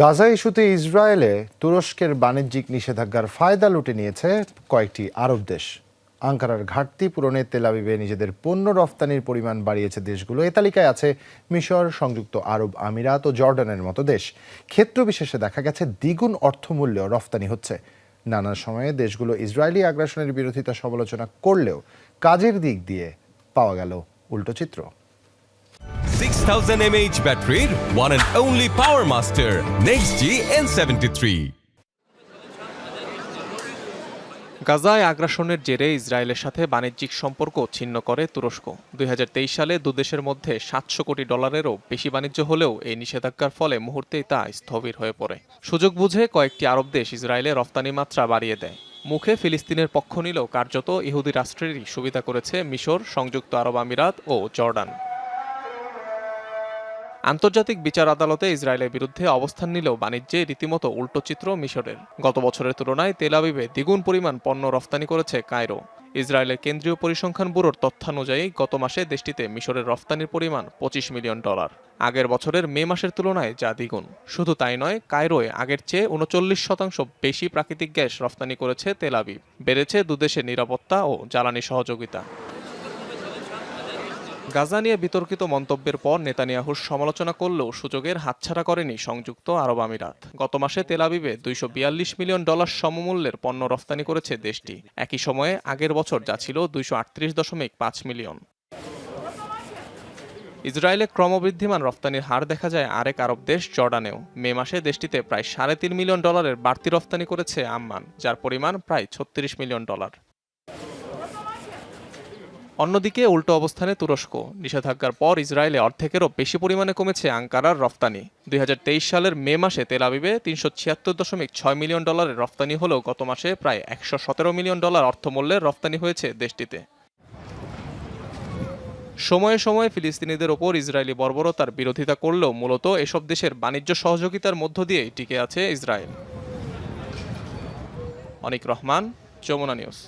গাজা ইস্যুতে ইসরায়েলে তুরস্কের বাণিজ্যিক নিষেধাজ্ঞার ফায়দা লুটে নিয়েছে কয়েকটি আরব দেশ। আঙ্কারার ঘাটতি পূরণে তেলাবিবে নিজেদের পণ্য রফতানির পরিমাণ বাড়িয়েছে দেশগুলো। এ তালিকায় আছে মিশর, সংযুক্ত আরব আমিরাত ও জর্ডানের মতো দেশ। ক্ষেত্র বিশেষে দেখা গেছে দ্বিগুণ অর্থমূল্য রফতানি হচ্ছে। নানা সময়ে দেশগুলো ইসরায়েলি আগ্রাসনের বিরোধিতা সমালোচনা করলেও কাজের দিক দিয়ে পাওয়া গেল উল্টো চিত্র। 6000 mAh ব্যাটারির one and only power master, next G N73 গাজায় আগ্রাসনের জেরে ইসরায়েলের সাথে বাণিজ্যিক সম্পর্ক ছিন্ন করে তুরস্ক। দুই হাজার তেইশ সালে দুদেশের মধ্যে সাতশো কোটি ডলারেরও বেশি বাণিজ্য হলেও এই নিষেধাজ্ঞার ফলে মুহূর্তেই তা স্থবির হয়ে পড়ে। সুযোগ বুঝে কয়েকটি আরব দেশ ইসরায়েলে রপ্তানি মাত্রা বাড়িয়ে দেয়। মুখে ফিলিস্তিনের পক্ষ নিলেও কার্যত ইহুদি রাষ্ট্রেরই সুবিধা করেছে মিশর, সংযুক্ত আরব আমিরাত ও জর্ডান। আন্তর্জাতিক বিচার আদালতে ইসরায়েলের বিরুদ্ধে অবস্থান নিলেও বাণিজ্যে রীতিমতো উল্টো চিত্র মিশরের। গত বছরের তুলনায় তেল আবিবে দ্বিগুণ পরিমাণ পণ্য রফতানি করেছে কায়রো। ইসরায়েলের কেন্দ্রীয় পরিসংখ্যান ব্যুরোর তথ্যানুযায়ী গত মাসে দেশটিতে মিশরের রফতানির পরিমাণ পঁচিশ মিলিয়ন ডলার। আগের বছরের মে মাসের তুলনায় যা দ্বিগুণ। শুধু তাই নয়, কায়রোয় আগের চেয়ে উনচল্লিশ শতাংশ বেশি প্রাকৃতিক গ্যাস রফতানি করেছে তেল আবিব। বেড়েছে দুদেশের নিরাপত্তা ও জ্বালানি সহযোগিতা। গাজা নিয়ে বিতর্কিত মন্তব্যের পর নেতানিয়াহুর সমালোচনা করলেও সুযোগের হাতছাড়া করেনি সংযুক্ত আরব আমিরাত। গত মাসে তেলাবিবে দুইশো বিয়াল্লিশ মিলিয়ন ডলার সমমূল্যের পণ্য রফতানি করেছে দেশটি। একই সময়ে আগের বছর যা ছিল দুইশো আটত্রিশ দশমিক পাঁচ মিলিয়ন। ইসরায়েলে ক্রমবৃদ্ধিমান রফতানির হার দেখা যায় আরেক আরব দেশ জর্ডানেও। মে মাসে দেশটিতে প্রায় সাড়ে তিন মিলিয়ন ডলারের বাড়তি রফতানি করেছে আম্মান, যার পরিমাণ প্রায় ছত্রিশ মিলিয়ন ডলার। অন্যদিকে উল্টো অবস্থানে তুরস্ক। নিষেধাজ্ঞার পর ইসরায়েলে অর্ধেকেরও বেশি পরিমাণে কমেছে আঙ্কারার রফতানি। দুই হাজার তেইশ সালের মে মাসে তেল আবিবে তিনশো ছিয়াত্তর দশমিক ছয় মিলিয়ন ডলারের রফতানি হলেও গত মাসে প্রায় একশো সতেরো মিলিয়ন ডলার অর্থমূল্যের রফতানি হয়েছে দেশটিতে। সময়ে সময়ে ফিলিস্তিনিদের ওপর ইসরায়েলি বর্বরতার বিরোধিতা করলেও মূলত এসব দেশের বাণিজ্য সহযোগিতার মধ্য দিয়েই টিকে আছে ইসরায়েল। অনিক রহমান, যমুনা নিউজ।